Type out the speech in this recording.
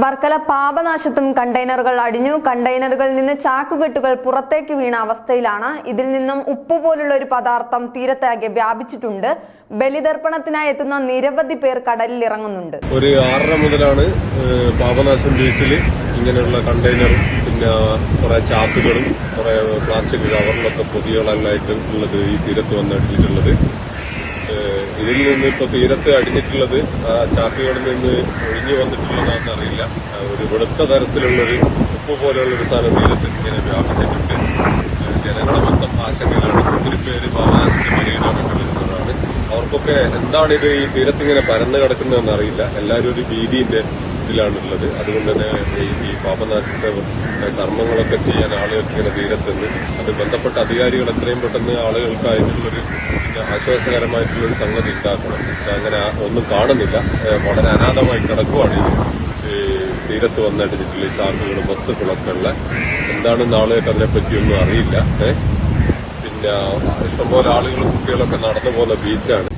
വർക്കല പാപനാശത്തും കണ്ടെയ്നറുകൾ അടിഞ്ഞു. കണ്ടെയ്നറുകളിൽ നിന്ന് ചാക്കുകെട്ടുകൾ പുറത്തേക്ക് വീണ അവസ്ഥയിലാണ്. ഇതിൽ നിന്നും ഉപ്പ് പോലുള്ള ഒരു പദാർത്ഥം തീരത്താകെ വ്യാപിച്ചിട്ടുണ്ട്. ബലിതർപ്പണത്തിനായി എത്തുന്ന നിരവധി പേർ കടലിൽ ഇറങ്ങുന്നുണ്ട് ഒരു ആറര മുതലാണ് പാപനാശം ബീച്ചിൽ ഇങ്ങനെയുള്ള കണ്ടെയ്നറും പിന്നെ കുറെ ചാക്കുകളും കുറെ പ്ലാസ്റ്റിക് കവറിലൊക്കെ പൊതികളെല്ലായിട്ട് ഉള്ളത് ഈ തീരത്ത് വന്നടിച്ചിട്ടുള്ളത് ഏഹ്, ഇതിൽ നിന്ന് ഇപ്പോൾ തീരത്ത് അടിഞ്ഞിട്ടുള്ളത് ചാക്കുകളിൽ നിന്ന് ഒഴിഞ്ഞു വന്നിട്ടുള്ളതാണെന്ന് അറിയില്ല. ഒരു വെളുത്ത തരത്തിലുള്ളൊരു ഉപ്പ് പോലെയുള്ളൊരു സാധനം തീരത്ത് ഇങ്ങനെ വ്യാപിച്ചിട്ടുണ്ട്. ജനങ്ങളെ മൊത്തം ആശങ്കയിലാണ്. ഒത്തിരി പേര് പാവനാശത്തിന്റെ മലയിലാണ് വരുന്നതാണ് അവർക്കൊക്കെ എന്താണ് ഇത് ഈ തീരത്തിങ്ങനെ പരന്നു കിടക്കുന്നതെന്ന് അറിയില്ല. എല്ലാവരും ഒരു ഭീതിന്റെ ഇതിലാണുള്ളത്. അതുകൊണ്ട് തന്നെ ഈ പാപനാശത്തെ കർമ്മങ്ങളൊക്കെ ചെയ്യാൻ ആളുകൾക്ക് ഇങ്ങനെ തീരത്തുന്നു അത് ബന്ധപ്പെട്ട അധികാരികൾ എത്രയും പെട്ടെന്ന് ആളുകൾക്ക് അതിനുള്ളൊരു പിന്നെ ആശ്വാസകരമായിട്ടുള്ളൊരു സംഗതി ഉണ്ടാക്കണം. അങ്ങനെ ഒന്നും കാണുന്നില്ല. വളരെ അനാഥമായി കിടക്കുവാണ് ഈ തീരത്ത് വന്നിട്ടുള്ള ഈ ചാർജുകൾ ബസ്സുകളൊക്കെ ഉള്ള. എന്താണെന്ന് ആളുകൾക്ക് അതിനെപ്പറ്റിയൊന്നും അറിയില്ല. പിന്നെ ഇഷ്ടംപോലെ ആളുകളും കുട്ടികളൊക്കെ നടന്നു പോകുന്ന ബീച്ചാണ്.